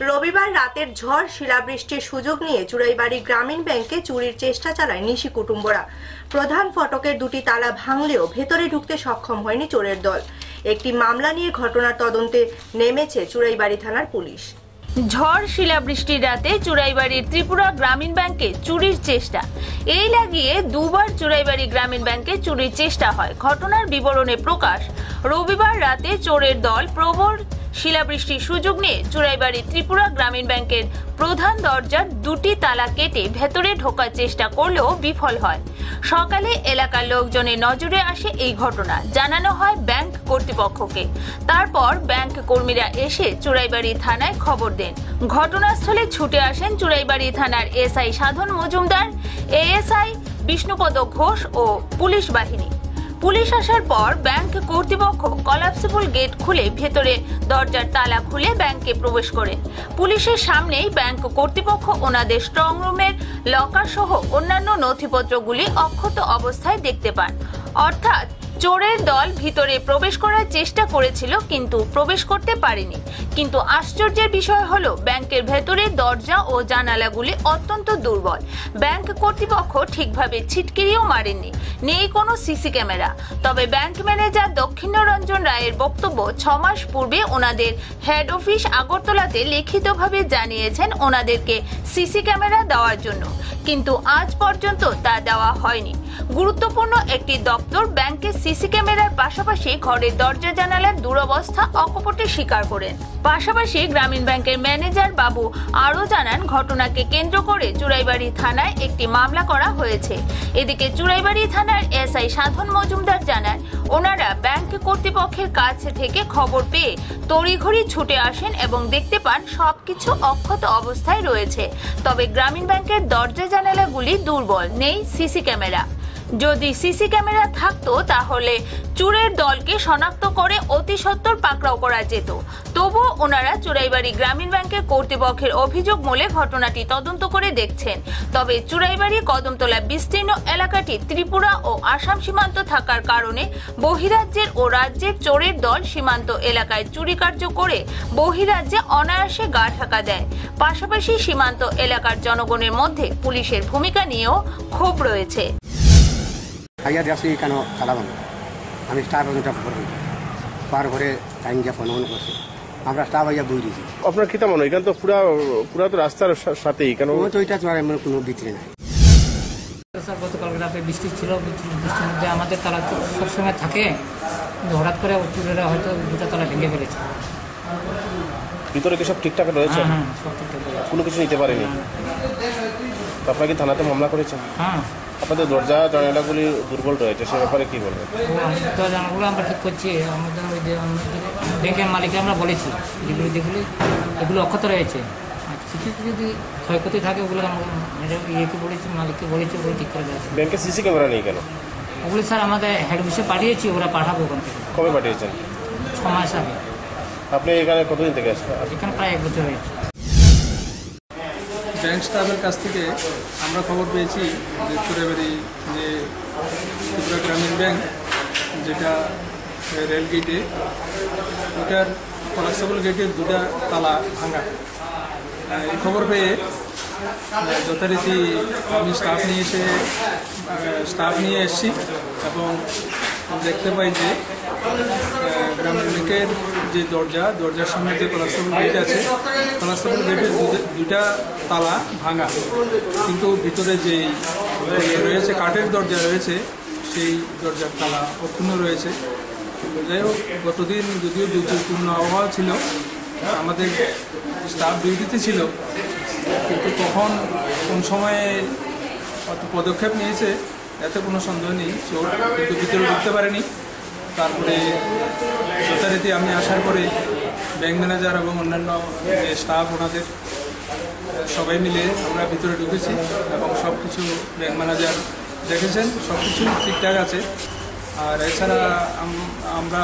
রবিবার রাতের ঝড়, শিলাবৃষ্টির সুযোগ নিয়ে চুড়াইবাড়ি গ্রামীণ ব্যাংকে চুরির চেষ্টা চালায় নিশি কুটুম্বরা। প্রধান ফটকের দুটি তালা ভাঙলেও ভেতরে ঢুকতে সক্ষম হয়নি চোরের দল। একটি মামলা নিয়ে ঘটনার তদন্তে নেমেছে চুড়াইবাড়ি থানার পুলিশ। ঝড়, শিলাবৃষ্টির রাতে চুরাইবাড়ির ত্রিপুরা গ্রামীণ ব্যাংকে চুরির চেষ্টা। এই লাগিয়ে দুবার চুরাইবাড়ি গ্রামীণ ব্যাংকে চুরির চেষ্টা হয়। ঘটনার বিবরণে প্রকাশ, রবিবার রাতে চোরের দল প্রবল শিলাবৃষ্টির সুযোগ নিয়ে চুরাইবাড়ি ত্রিপুরা গ্রামীণ ব্যাংকের প্রধান দরজার দুটি তালা কেটে ভেতরে ঢোকার চেষ্টা করলেও বিফল হয়। সকালে এলাকার লোকজনের নজরে আসে এই ঘটনা। জানানো হয় ব্যাংক কর্তৃপক্ষকে। তারপর ব্যাংক কর্মীরা এসে চুরাইবাড়ি থানায় খবর দেন। ঘটনাস্থলে ছুটে আসেন চুরাইবাড়ি থানার এসআই সাধন মজুমদার, এএসআই বিষ্ণুপদ ঘোষ ও পুলিশ বাহিনী। পুলিশ আসার পর ব্যাংক কর্তৃপক্ষ কলাপসিবল গেট খুলে ভেতরে দরজার তালা খুলে ব্যাংকে প্রবেশ করে। পুলিশের সামনেই ব্যাংক কর্তৃপক্ষ ওনাদের স্ট্রং রুমের লকার সহ অন্যান্য নথিপত্রগুলি অক্ষত অবস্থায় দেখতে পান। অর্থাৎ চোরের দল ভিতরে প্রবেশ করার চেষ্টা করেছিল, কিন্তু প্রবেশ করতে পারেনি। কিন্তু আশ্চর্যের বিষয় হলো, ব্যাংকের ভেতরে দরজা ও জানালাগুলি অত্যন্ত দুর্বল। ব্যাংক কর্তৃপক্ষ ঠিকভাবে ছিটকিরিও মারেননি, নেই কোনো সিসি ক্যামেরা। তবে ব্যাংক ম্যানেজার দক্ষিণরঞ্জন রায়ের বক্তব্য ছ মাস পূর্বে ওনাদের হেড অফিস আগরতলাতে লিখিতভাবে জানিয়েছেন ওনাদেরকে সিসি ক্যামেরা দেওয়ার জন্য। কিন্তু আজ পর্যন্ত তা দেওয়া হয়নি। গুরুত্বপূর্ণ একটি দপ্তর ব্যাংকের সিসি ক্যামেরার পাশাপাশি ঘরের দরজা জানালার দুরবস্থা অকপটে স্বীকার করেন। পাশাপাশি গ্রামীণ ব্যাংকের ম্যানেজার বাবু আরও জানান, ঘটনাকে কেন্দ্র করে চুরাইবাড়ি থানায় একটি মামলা করা হয়েছে। এদিকে চুরাইবাড়ি থানার এসআই সাধন মজুমদার জানান, ওনারা ব্যাংক কর্তৃপক্ষের কাছ থেকে খবর পেয়ে তড়িঘড়ি ছুটে আসেন এবং দেখতে পান সবকিছু অক্ষত অবস্থায় রয়েছে। তবে গ্রামীণ ব্যাংকের দরজা জানালাগুলি দুর্বল, নেই সিসি ক্যামেরা। যদি সিসি ক্যামেরা থাকতো, তাহলে চুরের দলকে শনাক্ত করে অতি সত্বর পাকড়াও করা যেত। তবুও ওনারা চুরাইবাড়ি গ্রামীণ ব্যাংকের কর্তৃপক্ষের অভিযোগ মূলে ঘটনাটি তদন্ত করে দেখছেন। তবে চুরাইবাড়ি কদমতলা বিস্তীর্ণ এলাকাটি ত্রিপুরা ও আসাম সীমান্ত থাকার কারণে বহিরাজ্যের ও রাজ্যের চোরের দল সীমান্ত এলাকায় চুরি কার্য করে বহিরাজ্যে অনায়াসে গা ঢাকা দেয়। পাশাপাশি সীমান্ত এলাকার জনগণের মধ্যে পুলিশের ভূমিকা নিয়েও ক্ষোভ রয়েছে। আইয়া দেখছি কেন চালাবাম আমি স্টাফ ওটা করব পার ঘরে টাইম গিয়ে ফোন করছি। আমরা স্টাফ আইয়া বই দিয়েছি আপনার কি মনে হয়? এখানে তো পুরা পুরা তো রাস্তার সা- সাথেই। কেন ও তো ওইটা তো আর এমন কোনো বিক্রি নাই। স্যার গতকাল রাতে বৃষ্টি ছিল। বৃষ্টির মধ্যে আমাদের তালা তো সবসময় থাকে। কিন্তু হঠাৎ করে চুরেরা হয়তো দুটা তালা ভেঙে ফেলেছে। ভিতরে কি সব ঠিকঠাক রয়েছে? হ্যাঁ হ্যাঁ সব ঠিকঠাক কোনো কিছু নিতে পারেনি? তো আপনারা কি থানাতে মামলা করেছেন? হ্যাঁ। আপনাদের দরজা জানালাগুলি দুর্বল রয়েছে সে ব্যাপারে কি বলবেন? তো জানাগুলো আমরা ঠিক করছি। আমাদের ওই যে ব্যাংকের মালিককে আমরা বলেছি। যেগুলো যেগুলি এগুলো অক্ষত রয়েছে। কিছু কিছু যদি ক্ষয়ক্ষতি থাকে ওগুলো আমরা ইয়েকে বলেছি মালিককে বলেছি ওগুলো ঠিক করে দেওয়া ব্যাংকে সিসি ক্যামেরা নেই কেন? ওগুলো স্যার আমাদের হেড অফিসে পাঠিয়েছি ওরা পাঠাবো ওখান থেকে। কবে পাঠিয়েছেন? ছ মাস আগে। আপনি এখানে কতদিন থেকে আসছেন? এখানে প্রায় এক বছর হয়েছে। ব্যাংক স্টাফের কাছ থেকে আমরা খবর পেয়েছি যে চুরাবাড়ি যে ত্রিপুরা গ্রামীণ ব্যাংক যেটা রেল গেটে, ওটার কলাপসেবল গেটের দুটা তালা ভাঙা। এই খবর পেয়ে যথারীতি আমি স্টাফ নিয়ে এসে স্টাফ নিয়ে এসেছি এবং দেখতে পাই যে গ্রামীণ ব্যাংকের যে দরজা, দরজার সামনে যে কলাপসেবল গেট আছে কলাপসেবল গেটের দুটো- তালা ভাঙা। কিন্তু ভিতরে যে রয়েছে, কাঠের দরজা রয়েছে, সেই দরজার তালা অক্ষুণ্ণ রয়েছে। যাই হোক, গতদিন যদিও দুর্যোগপূর্ণ আবহাওয়া ছিল, আমাদের স্টাফ ডিউটিতে ছিল, কিন্তু তখন কোন সময়ে পদক্ষেপ নিয়েছে, এতে কোনো সন্দেহ নেই, চোর কিন্তু ভিতরে ঢুকতে পারেনি। তারপরে যথারীতি আমি আসার পরে ব্যাংক ম্যানেজার এবং অন্যান্য যে স্টাফ ওনাদের, সবাই মিলে আমরা ভিতরে ঢুকেছি এবং সব কিছু ব্যাংক ম্যানেজার দেখেছেন সব কিছু ঠিকঠাক আছে। আর এছাড়া আমরা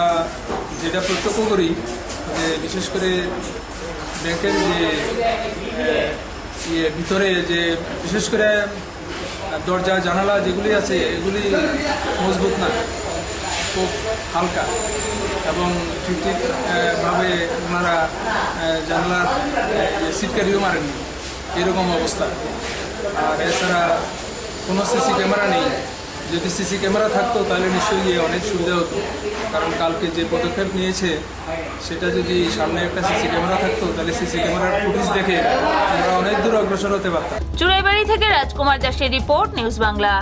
যেটা প্রত্যক্ষ করি যে বিশেষ করে ব্যাংকের যে ইয়ে ভিতরে যে বিশেষ করে দরজা, জানালা যেগুলি আছে, এগুলি মজবুত না। খুব হালকা এবং ঠিক ঠিক আহ, ভাবে ওনারা জানলার সিটকারিও মারেননি। এরকম অবস্থা। আর এছাড়া কোনো সিসি ক্যামেরা নেই। যদি সিসি ক্যামেরা থাকতো তাহলে নিশ্চয়ই অনেক সুবিধা হতো। কারণ কালকে যে পদক্ষেপ নিয়েছে সেটা যদি সামনে একটা সিসি ক্যামেরা থাকতো তাহলে সিসি ক্যামেরার ফুটেজ দেখে আমরা অনেক দূর অগ্রসর হতে পারতাম। চুরাইবাড়ি থেকে রাজকুমার দাসের রিপোর্ট নিউজ বাংলা।